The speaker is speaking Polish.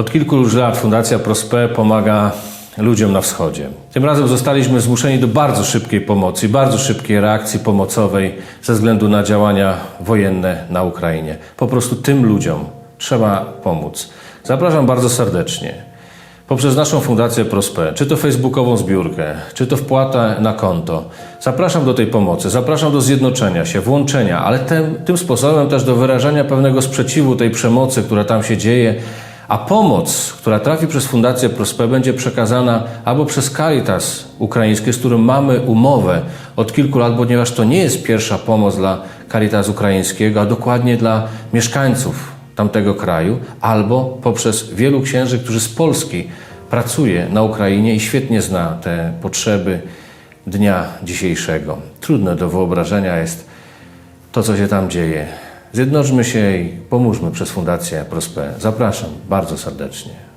Od kilku już lat Fundacja Prospe pomaga ludziom na wschodzie. Tym razem zostaliśmy zmuszeni do bardzo szybkiej pomocy, bardzo szybkiej reakcji pomocowej ze względu na działania wojenne na Ukrainie. Po prostu tym ludziom trzeba pomóc. Zapraszam bardzo serdecznie poprzez naszą Fundację Prospe, czy to facebookową zbiórkę, czy to wpłatę na konto. Zapraszam do tej pomocy, zapraszam do zjednoczenia się, włączenia, ale tym, tym sposobem też do wyrażania pewnego sprzeciwu tej przemocy, która tam się dzieje, a pomoc, która trafi przez Fundację Prospe, będzie przekazana albo przez Caritas ukraińskie, z którym mamy umowę od kilku lat, ponieważ to nie jest pierwsza pomoc dla Caritas ukraińskiego, a dokładnie dla mieszkańców tamtego kraju, albo poprzez wielu księży, którzy z Polski pracuje na Ukrainie i świetnie zna te potrzeby dnia dzisiejszego. Trudne do wyobrażenia jest to, co się tam dzieje. Zjednoczmy się i pomóżmy przez Fundację Prospe. Zapraszam bardzo serdecznie.